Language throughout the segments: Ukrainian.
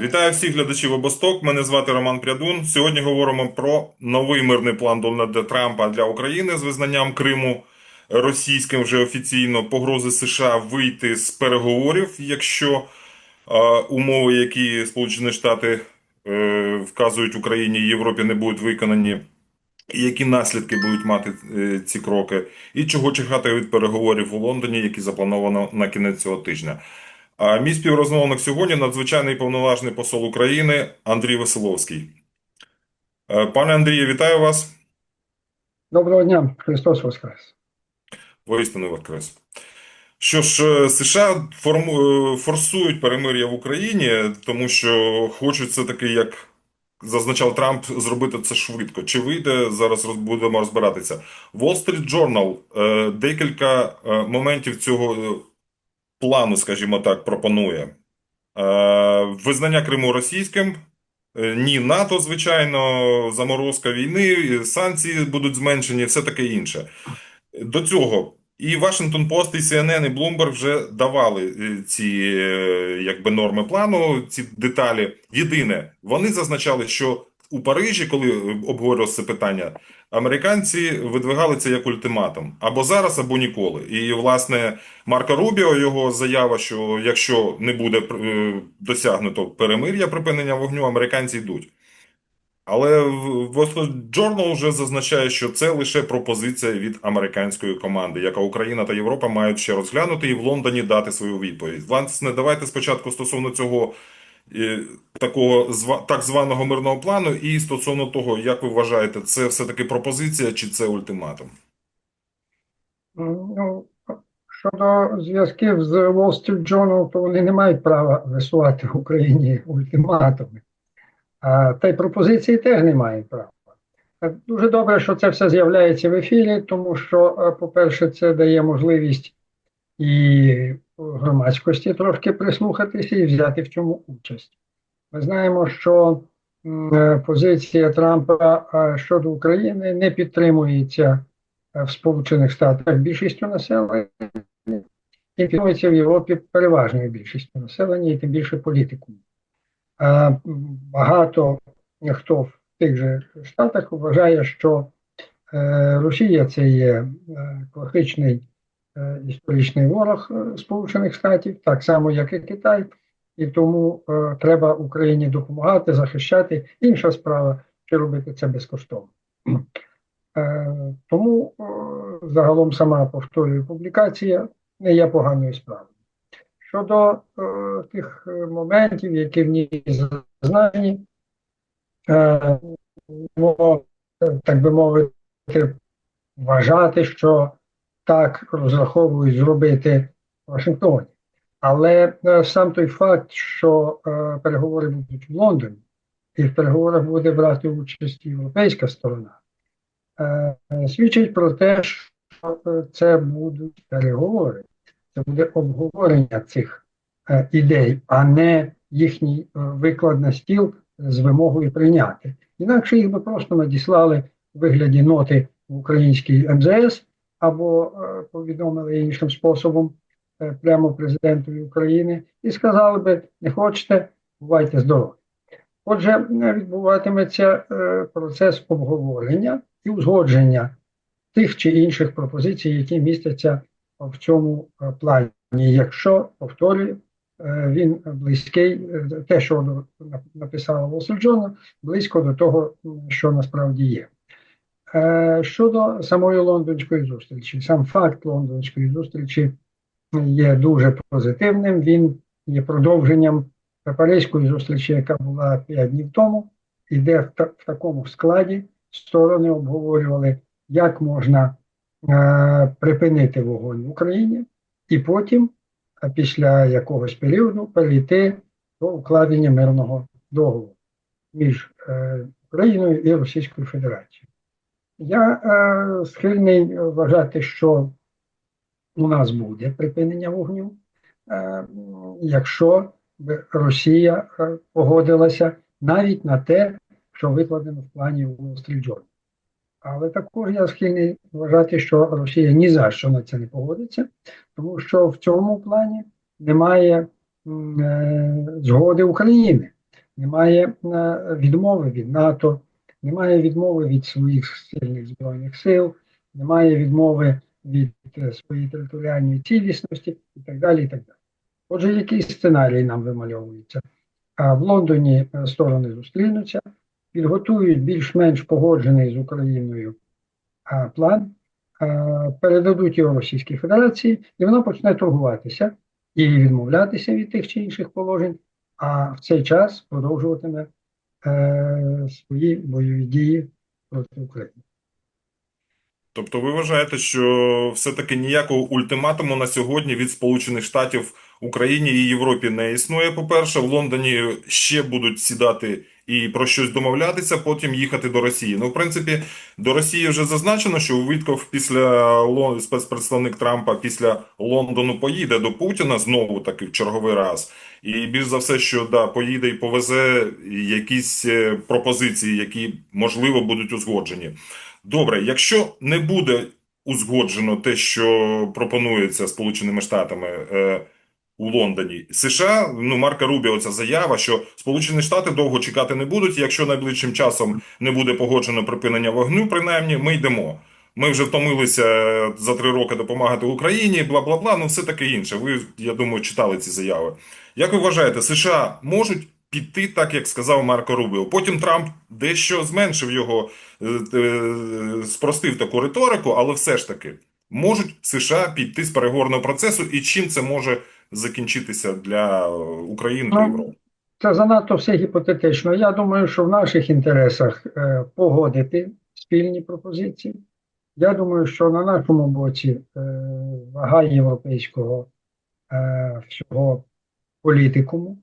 Вітаю всіх глядачів обосток. Мене звати Роман Прядун. Сьогодні говоримо про новий мирний план Дональда Трампа для України з визнанням Криму російським вже офіційно погрози США вийти з переговорів, якщо е, умови, які Сполучені Штати е, вказують Україні і Європі, не будуть виконані. І які наслідки будуть мати е, ці кроки, і чого чекати від переговорів у Лондоні, які заплановано на кінець цього тижня. А мій співрозмовник сьогодні надзвичайний повноважний посол України Андрій Веселовський. Е, Пане Андрію, вітаю вас. Доброго дня, Христос Воскрес. Воістину воскрес. Що ж, е, США форму- е, форсують перемир'я в Україні, тому що хочуть все-таки, як зазначав Трамп, зробити це швидко. Чи вийде, зараз будемо розбиратися. Wall Street Journal декілька моментів цього плану, скажімо так, пропонує. Е, Визнання Криму російським, е, ні НАТО, звичайно, заморозка війни, санкції будуть зменшені, все таке інше. До цього і Washington Post, і CNN, і Bloomberg вже давали е, ці якби норми плану, ці деталі. Єдине, вони зазначали, що у Парижі, коли обговорювалося це питання, американці видвигали це як ультиматум або зараз, або ніколи. І власне Марко Рубіо його заява, що якщо не буде е, досягнуто перемир'я припинення вогню, американці йдуть. Але Wall Journal вже зазначає, що це лише пропозиція від американської команди, яка Україна та Європа мають ще розглянути і в Лондоні дати свою відповідь. Власне, давайте спочатку стосовно цього е, такого так званого мирного плану, і стосовно того, як ви вважаєте, це все-таки пропозиція чи це ультиматум? Ну, щодо зв'язків з Wall Street Journal, то вони не мають права висувати в Україні ультиматуми. А та й пропозиції теж не мають права. Дуже добре, що це все з'являється в ефірі, тому що, е, по-перше, це дає можливість і громадськості трошки прислухатися і взяти в цьому участь. Ми знаємо, що е, позиція Трампа е, щодо України не підтримується е, в Сполучених Штатах більшістю населення, і підтримується в Європі переважною більшістю населення, і тим більше м, багато хто в тих же Штатах вважає, що Росія це є класичний історичний ворог е, Сполучених Штатів, так само, як і Китай, і тому е, треба Україні допомагати, захищати. Інша справа, чи робити це безкоштовно. Е, Тому е, загалом сама повторюю публікація не є поганою справою. Щодо е, тих е, моментів, які в ній зазнані, е, ну, е, так би мовити, вважати, що так розраховують зробити в Вашингтоні. Але е, сам той факт, що е, переговори будуть в Лондоні, і в переговорах буде брати участь європейська сторона, е, свідчить про те, що е, це будуть переговори, це буде обговорення цих е, ідей, а не їхній е, виклад на стіл з вимогою прийняти. Інакше їх би просто надіслали у вигляді ноти в український МЗС або е, повідомили іншим способом е, прямо президентові України і сказали би, не хочете, бувайте здорові. Отже, відбуватиметься е, процес обговорення і узгодження тих чи інших пропозицій, які містяться в цьому плані. Якщо, повторюю, він близький, те, що на- написала Wall близько до того, що насправді є. Е, Щодо самої лондонської зустрічі, сам факт лондонської зустрічі є дуже позитивним. Він є продовженням Паризької зустрічі, яка була 5 днів тому, і де в, та- в такому складі сторони обговорювали, як можна е, припинити вогонь в Україні, і потім, е, після якогось періоду, перейти до укладення мирного договору між е, Україною і Російською Федерацією. Я е, схильний вважати, що у нас буде припинення вогню, е, якщо б Росія е, погодилася навіть на те, що викладено в плані Journal. Але також я схильний вважати, що Росія ні за що на це не погодиться, тому що в цьому плані немає е, згоди України. немає е, відмови від НАТО, немає відмови від своїх сильних збройних сил, немає відмови від е, своєї територіальної цілісності і так далі. і так далі. Отже, який сценарій нам вимальовується? А в Лондоні е, сторони зустрінуться, підготують більш-менш погоджений з Україною а, план, а, передадуть його Російській Федерації, і вона почне торгуватися і відмовлятися від тих чи інших положень, а в цей час продовжуватиме свої бойові дії проти України. Тобто ви вважаєте, що все-таки ніякого ультиматуму на сьогодні від Сполучених Штатів Україні і Європі не існує. По-перше, в Лондоні ще будуть сідати і про щось домовлятися, потім їхати до Росії. Ну, в принципі, до Росії вже зазначено, що Вітков після спецпредставник Трампа після Лондону поїде до Путіна знову таки в черговий раз. І більш за все, що да, поїде і повезе якісь е, пропозиції, які можливо будуть узгоджені. Добре, якщо не буде узгоджено те, що пропонується Сполученими Штатами е, у Лондоні, США, ну Марка Рубіо, ця заява, що Сполучені Штати довго чекати не будуть. Якщо найближчим часом не буде погоджено припинення вогню, принаймні ми йдемо. Ми вже втомилися за три роки допомагати Україні, бла бла бла. Ну все таке інше. Ви, я думаю, читали ці заяви. Як ви вважаєте, США можуть піти так, як сказав Марко Рубіо? Потім Трамп дещо зменшив його е, е, спростив таку риторику, але все ж таки можуть США піти з переговорного процесу, і чим це може закінчитися для України та Ну, Європи? Це занадто все гіпотетично. Я думаю, що в наших інтересах е, погодити спільні пропозиції. Я думаю, що на нашому боці е, вага європейського е, всього політикуму.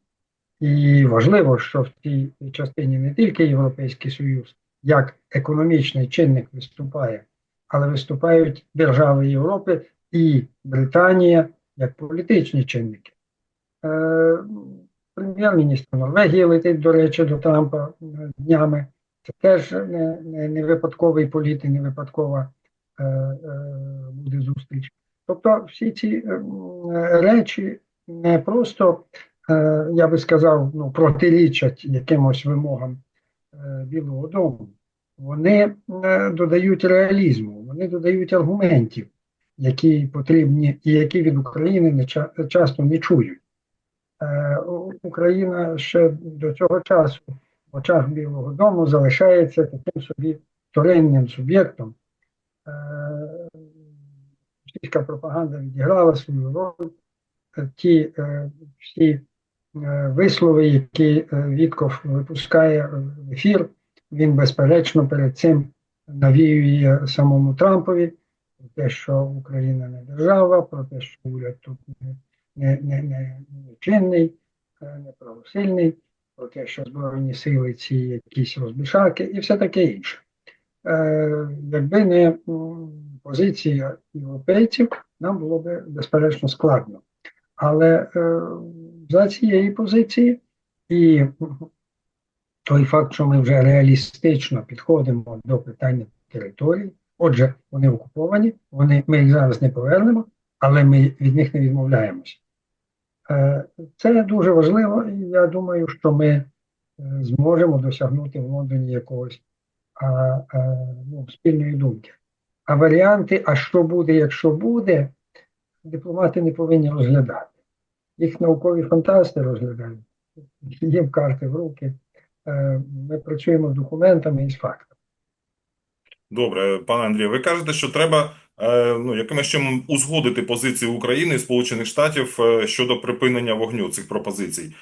І важливо, що в цій частині не тільки Європейський Союз як економічний чинник виступає, але виступають держави Європи і Британія як політичні чинники. Е, Прем'єр-міністр Норвегії летить, до речі, до Трампа е, днями. Це теж не, не, не випадковий політ і не випадкова е, е, буде зустріч. Тобто всі ці е, речі не просто, е, я би сказав, ну, протирічать якимось вимогам е, Білого Дому. Вони е, додають реалізму, вони додають аргументів, які потрібні і які від України не ча- часто не чують. Е, Україна ще до цього часу в очах Білого Дому залишається таким собі вторинним суб'єктом. Е, Російська пропаганда відіграла свою роль. Е, Ті е, всі вислови, які е, Вітков випускає в ефір, він безперечно перед цим навіює самому Трампові про те, що Україна не держава, про те, що уряд тут не, не, не, не, не чинний, е, не правосильний, про те, що Збройні сили ці якісь розбішаки і все таке інше. Е, Якби не позиція європейців, нам було б безперечно складно. Але е, за цієї позиції і той факт, що ми вже реалістично підходимо до питання території, отже, вони окуповані, вони, ми їх зараз не повернемо, але ми від них не відмовляємося. Е, Це дуже важливо, і я думаю, що ми е, зможемо досягнути в Лондоні якогось а, ну, спільної думки. А варіанти, а що буде, якщо буде, дипломати не повинні розглядати. Їх наукові фантасти розглядають, їм карти в руки. Е, Ми працюємо з документами і з фактами. Добре, пане Андрію, ви кажете, що треба е, ну, якимось чином узгодити позицію України і Сполучених Штатів е, щодо припинення вогню цих пропозицій.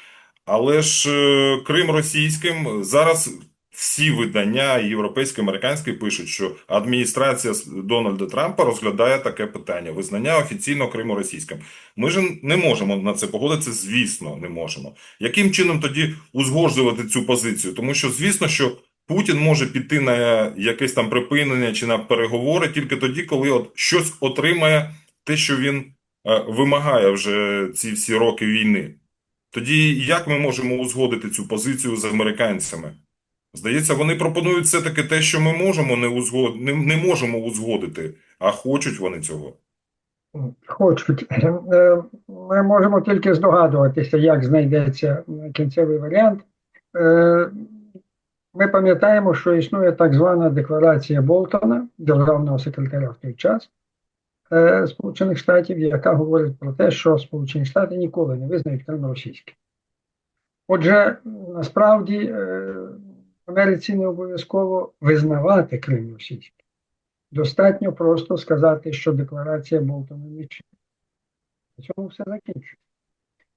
Але ж е, Крим російським зараз всі видання європейські, американські пишуть, що адміністрація Дональда Трампа розглядає таке питання визнання офіційно Криму російським. Ми ж не можемо на це погодитися, звісно, не можемо. Яким чином тоді узгоджувати цю позицію? Тому що, звісно, що Путін може піти на якесь там припинення чи на переговори тільки тоді, коли от щось отримає те, що він е, вимагає вже ці всі роки війни. Тоді як ми можемо узгодити цю позицію з американцями? Здається, вони пропонують все-таки те, що ми можемо не узгод... не, не можемо узгодити, а хочуть вони цього. Хочуть. Е, Ми можемо тільки здогадуватися, як знайдеться кінцевий варіант. Ми пам'ятаємо, що існує так звана декларація Болтона, державного секретаря в той час е, Сполучених Штатів, яка говорить про те, що Сполучені Штати ніколи не визнають Крим російським. Отже, насправді е, в Америці не обов'язково визнавати Крим російським. Достатньо просто сказати, що декларація Болтона чинна. На цьому все закінчується.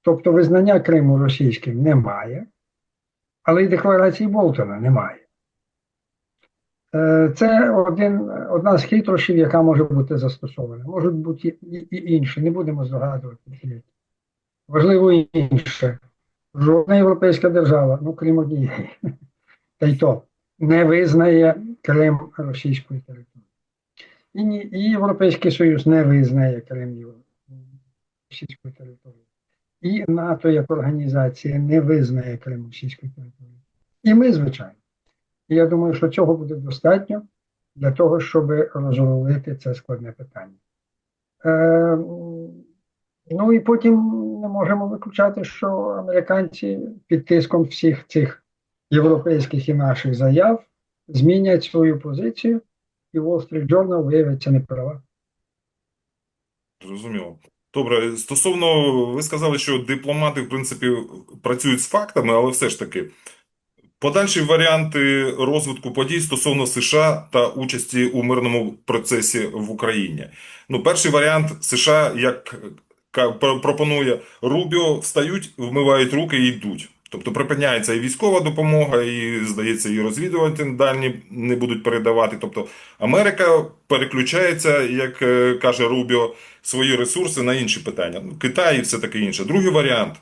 Тобто визнання Криму російським немає, але й декларації Болтона немає. Е, Це один, одна з хитрощів, яка може бути застосована. Можуть бути і, і інші, не будемо здогадувати. Важливо інше. Жодна європейська держава, ну крім однієї, та й то, не визнає Крим російською територією. І, і Європейський Союз не визнає Крим російською територією. І НАТО як організація не визнає Крим російською територією. І ми, звичайно. І я думаю, що цього буде достатньо для того, щоб розрулити це складне питання. Е, ну і потім не можемо виключати, що американці під тиском всіх цих європейських і наших заяв змінять свою позицію, і Wall Street Journal виявиться неправа. Зрозуміло. Добре, стосовно, ви сказали, що дипломати, в принципі, працюють з фактами, але все ж таки, подальші варіанти розвитку подій стосовно США та участі у мирному процесі в Україні. Ну, перший варіант США, як пропонує Рубіо, встають, вмивають руки і йдуть. Тобто припиняється і військова допомога, і, здається, і розвідувати дані не будуть передавати. Тобто Америка переключається, як е, каже Рубіо, свої ресурси на інші питання. Ну, Китай і все таке інше. Другий варіант.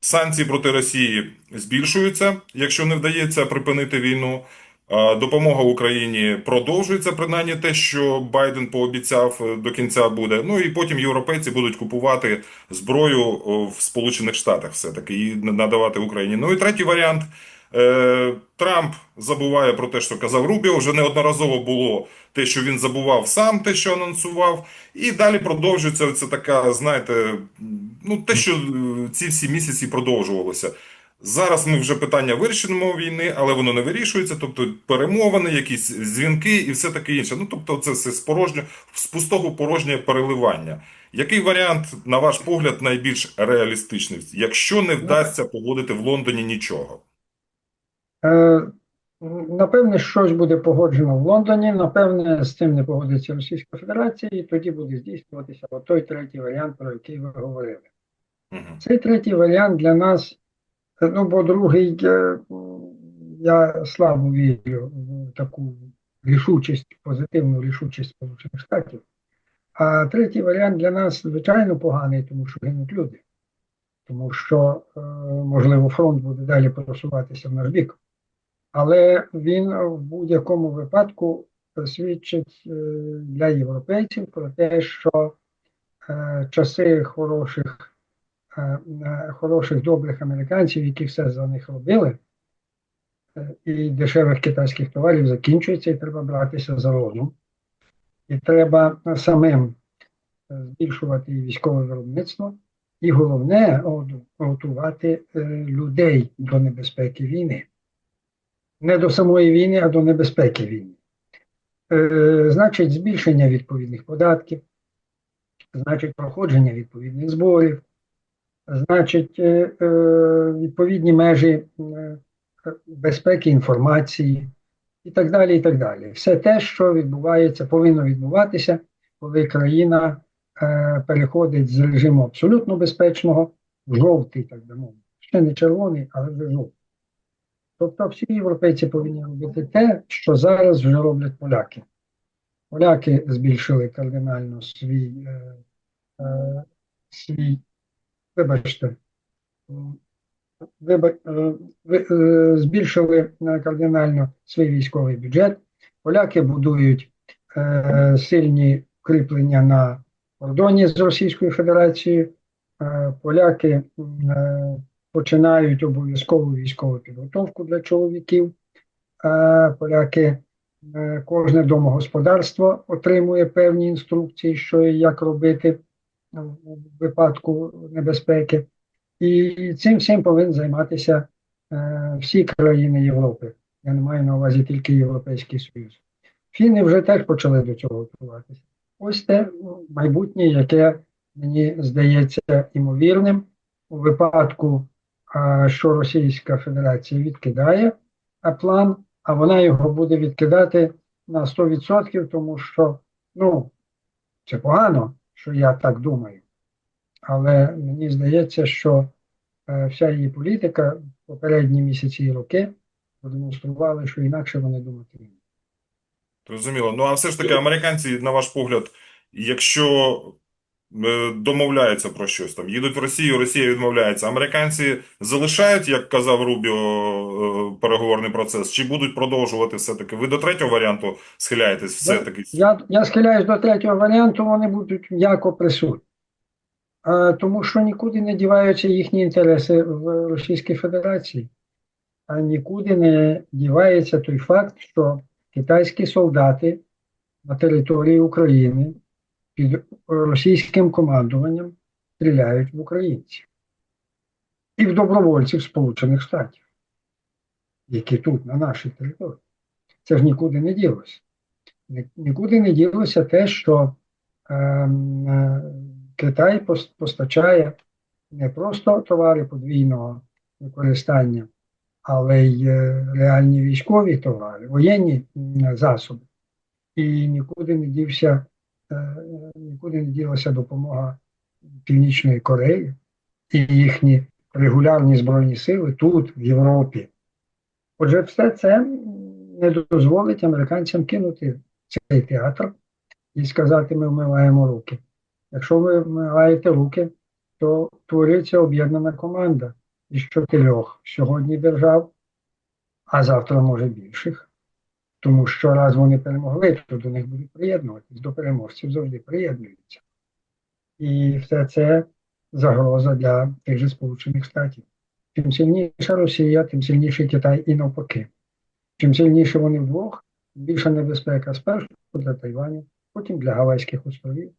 Санкції проти Росії збільшуються, якщо не вдається припинити війну. Допомога Україні продовжується, принаймні те, що Байден пообіцяв е, до кінця буде. Ну і потім європейці будуть купувати зброю в Сполучених Штатах все-таки і надавати Україні. Ну і третій варіант. Е, Трамп забуває про те, що казав Рубіо. Вже неодноразово було те, що він забував сам, те, що анонсував. І далі продовжується це така, знаєте, ну те, що е, ці всі місяці продовжувалося. Зараз ми вже питання вирішимо війни, але воно не вирішується. Тобто перемовини, якісь дзвінки і все таке інше. Ну тобто, це все з порожньо, з пустого порожнє переливання. Який варіант, на ваш погляд, найбільш реалістичний, якщо не вдасться погодити в Лондоні нічого? Е, Напевне, щось буде погоджено в Лондоні. Напевне, з цим не погодиться Російська Федерація, і тоді буде здійснюватися той третій варіант, про який ви говорили. Угу. Цей третій варіант для нас, ну бо другий, е, я слабо вірю в таку рішучість, позитивну рішучість Сполучених Штатів. А третій варіант для нас звичайно поганий, тому що гинуть люди. Тому що, е, можливо, фронт буде далі просуватися в наш бік. Але він в будь-якому випадку свідчить е, для європейців про те, що часи хороших, хороших добрих американців, які все за них робили, е, і дешевих китайських товарів закінчуються, і треба братися за розум. І треба самим е, збільшувати військове виробництво, і головне готу- готувати е, людей до небезпеки війни. Не до самої війни, а до небезпеки війни. Е, значить, збільшення відповідних податків, значить, проходження відповідних зборів, значить, е, е, відповідні межі е, безпеки інформації і так далі. і так далі. Все те, що відбувається, повинно відбуватися, коли країна переходить з режиму абсолютно безпечного в жовтий, так би мовити. Ще не червоний, але вже жовтий. Тобто всі європейці повинні робити те, що зараз вже роблять поляки. Поляки збільшили кардинально свій, е, е, свій вибачте, е, е, збільшили е, кардинально свій військовий бюджет. Поляки будують сильні кріплення на кордоні з Російською Федерацією. Поляки починають обов'язкову військову підготовку для чоловіків. Поляки, кожне домогосподарство отримує певні інструкції, що і як робити в випадку небезпеки. І цим всім повинен займатися е, всі країни Європи. Я не маю на увазі тільки Європейський Союз. Фіни вже теж почали до цього готуватися. Ось те майбутнє, яке мені здається імовірним у випадку, а, що Російська Федерація відкидає план, а вона його буде відкидати на 100%, тому що ну, це погано, що я так думаю. Але мені здається, що е, вся її політика попередні місяці і роки продемонстрували, що інакше вони думати. Зрозуміло. Ну а все ж таки, американці, на ваш погляд, якщо домовляються про щось там, їдуть в Росію, Росія відмовляється, американці залишають, як казав Рубіо, е, переговорний процес, чи будуть продовжувати все-таки? Ви до третього варіанту схиляєтесь все-таки? Я, я схиляюсь до третього варіанту, вони будуть м'яко присутні. Тому що нікуди не діваються їхні інтереси в Російській Федерації, а нікуди не дівається той факт, що китайські солдати на території України під російським командуванням стріляють в українців і в добровольців Сполучених Штатів, які тут, на нашій території. Це ж нікуди не ділося. Нікуди не ділося те, що ем, е, Китай постачає не просто товари подвійного використання, але й е, реальні військові товари, воєнні засоби. І нікуди не дівся, е, нікуди не ділася допомога Північної Кореї і їхні регулярні збройні сили тут, в Європі. Отже, все це не дозволить американцям кинути цей театр і сказати, ми вмиваємо руки. Якщо ви вмиваєте руки, то твориться об'єднана команда із чотирьох сьогодні держав, а завтра може більших. Тому що раз вони перемогли, то до них будуть приєднуватись, до переможців завжди приєднуються. І все це загроза для тих же Сполучених Штатів. Чим сильніша Росія, тим сильніший Китай і навпаки. Чим сильніше вони вдвох, більша небезпека спершу для Тайваню, потім для Гавайських островів,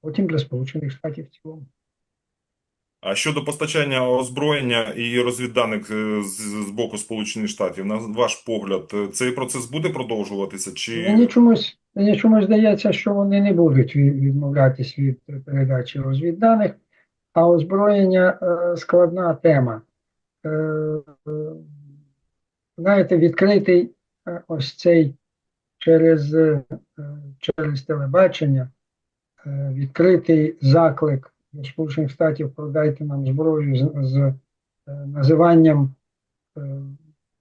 потім для Сполучених Штатів в цілому. А щодо постачання озброєння і розвідданих е, з, боку Сполучених Штатів, на ваш погляд, е, цей процес буде продовжуватися? Чи Мені чомусь, мені чомусь здається, що вони не будуть від- відмовлятись від передачі розвідданих, а озброєння е, складна тема. Знаєте, відкритий ось цей через, через телебачення, відкритий заклик Сполучених Штатів продайте нам зброю з, з е, називанням е,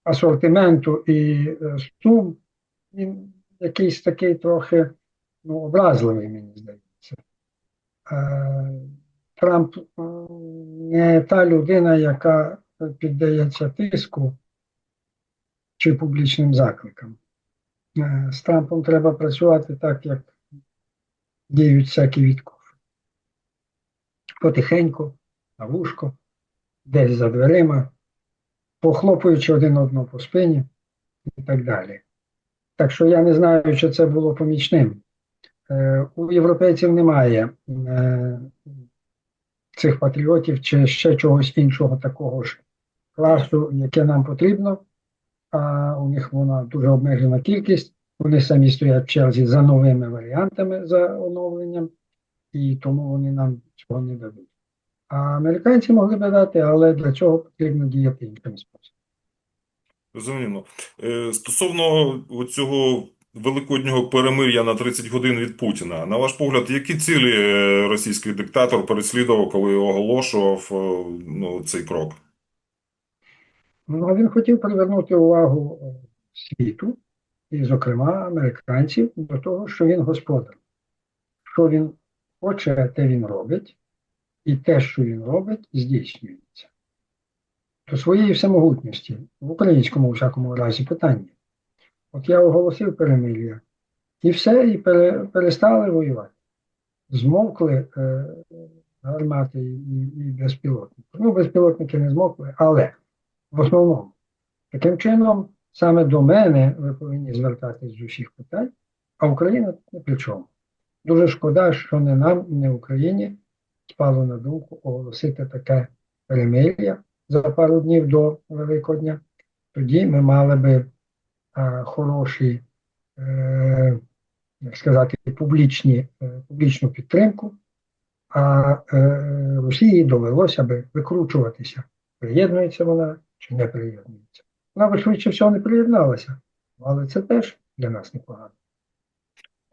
асортименту і е, сум, він якийсь такий трохи ну, образливий, мені здається. Трамп не та людина, яка піддається тиску чи публічним закликам. З Трампом треба працювати так, як діють всякі відкофи. Потихеньку, на вушко, десь за дверима, похлопуючи один одного по спині і так далі. Так що я не знаю, чи це було помічним. Е, у європейців немає е, цих патріотів чи ще чогось іншого такого ж класу, яке нам потрібно. А у них вона дуже обмежена кількість. Вони самі стоять в черзі за новими варіантами за оновленням, і тому вони нам цього не дадуть. А американці могли би дати, але для цього потрібно діяти іншим способом. Зрозуміло. Е, Стосовно цього великоднього перемир'я на 30 годин від Путіна, на ваш погляд, які цілі е, російський диктатор переслідував, коли оголошував е, ну, цей крок? Ну, він хотів привернути увагу світу, і, зокрема, американців, до того, що він господар. Що він хоче, те він робить, і те, що він робить, здійснюється. До своєї всемогутності, в українському, всякому разі, питання. От я оголосив перемир'я, і все, і пере, перестали воювати. Змовкли е, гармати і, і безпілотники. Ну, безпілотники не змовкли, але в основному. Таким чином, саме до мене ви повинні звертатись з усіх питань, а Україна не при чому. Дуже шкода, що не нам, не Україні спало на думку оголосити таке перемир'я за пару днів до Великодня, тоді ми мали би а, хороші, е, як сказати, публічні, е, публічну підтримку, а е, Росії довелося би викручуватися, приєднується вона чи не приєднується. Вона би швидше всього не приєдналася, але це теж для нас непогано.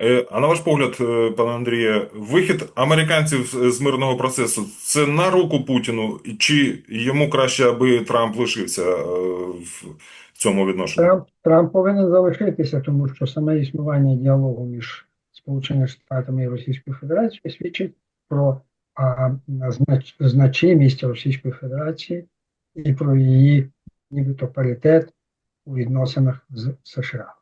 Е, А на ваш погляд, е, пане Андріє, вихід американців з- мирного процесу це на руку Путіну, чи йому краще, аби Трамп лишився е, в цьому відношенні? Трамп, Трамп повинен залишитися, тому що саме існування діалогу між Сполученими Штатами і Російською Федерацією свідчить про а, знач, значимість Російської Федерації і про її нібито паритет у відносинах з США.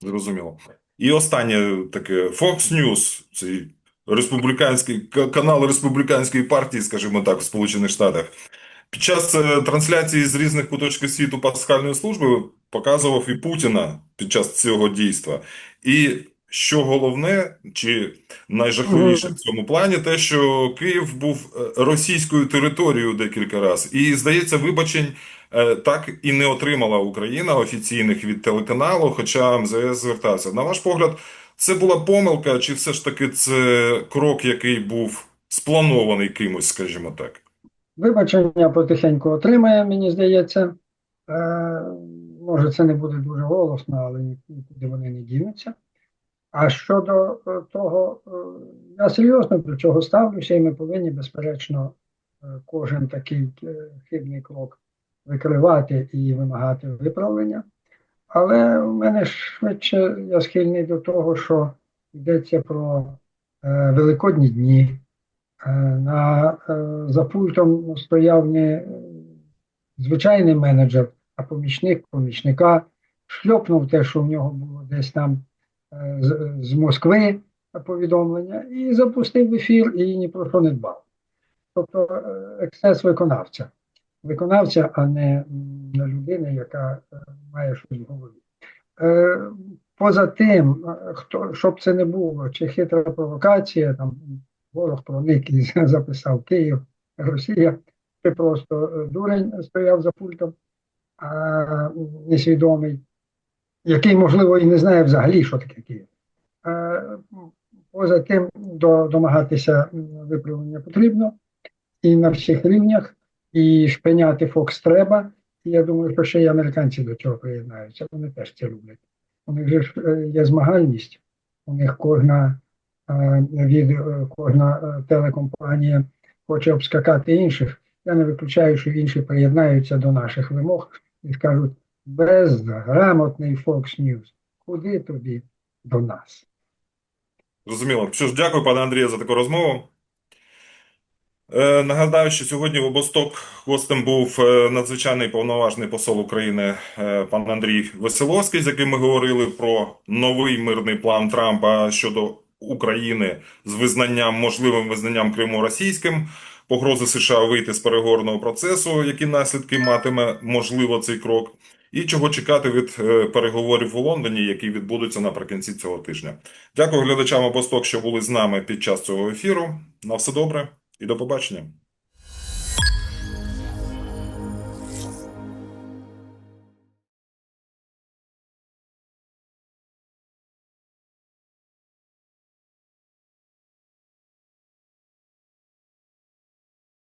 Зрозуміло. І останнє таке Fox News, цей республіканський канал республіканської партії, скажімо так, в Сполучених Штатах. Під час е, трансляції з різних куточків світу пасхальної служби показував і Путіна під час цього дійства. І що головне, чи найжахливіше в цьому плані, те, що Київ був е, російською територією декілька разів. І, здається, вибачень так і не отримала Україна офіційних від телеканалу, хоча МЗС звертався. На ваш погляд, це була помилка, чи все ж таки це крок, який був спланований кимось, скажімо так? Вибачення потихеньку отримає, мені здається. Е, може, це не буде дуже голосно, але нікуди вони не дінуться. А щодо е, того, е, я серйозно до цього ставлюся, і ми повинні, безперечно, е, кожен такий е, хибний крок викривати і вимагати виправлення. Але в мене швидше я схильний до того, що йдеться про е, великодні дні. Е, На, е, за пультом стояв не е, звичайний менеджер, а помічник помічника, шльопнув те, що в нього було десь там е, з, з Москви повідомлення, і запустив ефір і ні про що не дбав. Тобто е, ексцес виконавця. Виконавця, а не людини, яка е, має щось в голові. Е, Поза тим, е, хто, щоб це не було, чи хитра провокація, там ворог проник і записав Київ, Росія, чи просто дурень стояв за пультом, а несвідомий, який, можливо, і не знає взагалі, що таке Київ. Поза тим, до, домагатися виправлення потрібно і на всіх рівнях, і шпиняти Фокс треба. І я думаю, що ще й американці до цього приєднаються. Вони теж це люблять. У них же е, є змагальність, у них кожна е, від е, кожна телекомпанія хоче обскакати інших. Я не виключаю, що інші приєднаються до наших вимог і скажуть: безграмотний Fox News, куди тобі до нас? Зрозуміло. Що ж, дякую, пане Андрію, за таку розмову. Е, Нагадаю, що сьогодні в Обосток гостем був е, надзвичайний повноважний посол України е, пан Андрій Веселовський, з яким ми говорили про новий мирний план Трампа щодо України з визнанням, можливим визнанням Криму російським, погрози США вийти з переговорного процесу, які наслідки матиме можливо цей крок, і чого чекати від переговорів у Лондоні, які відбудуться наприкінці цього тижня. Дякую глядачам Обосток, що були з нами під час цього ефіру. На все добре і до побачення.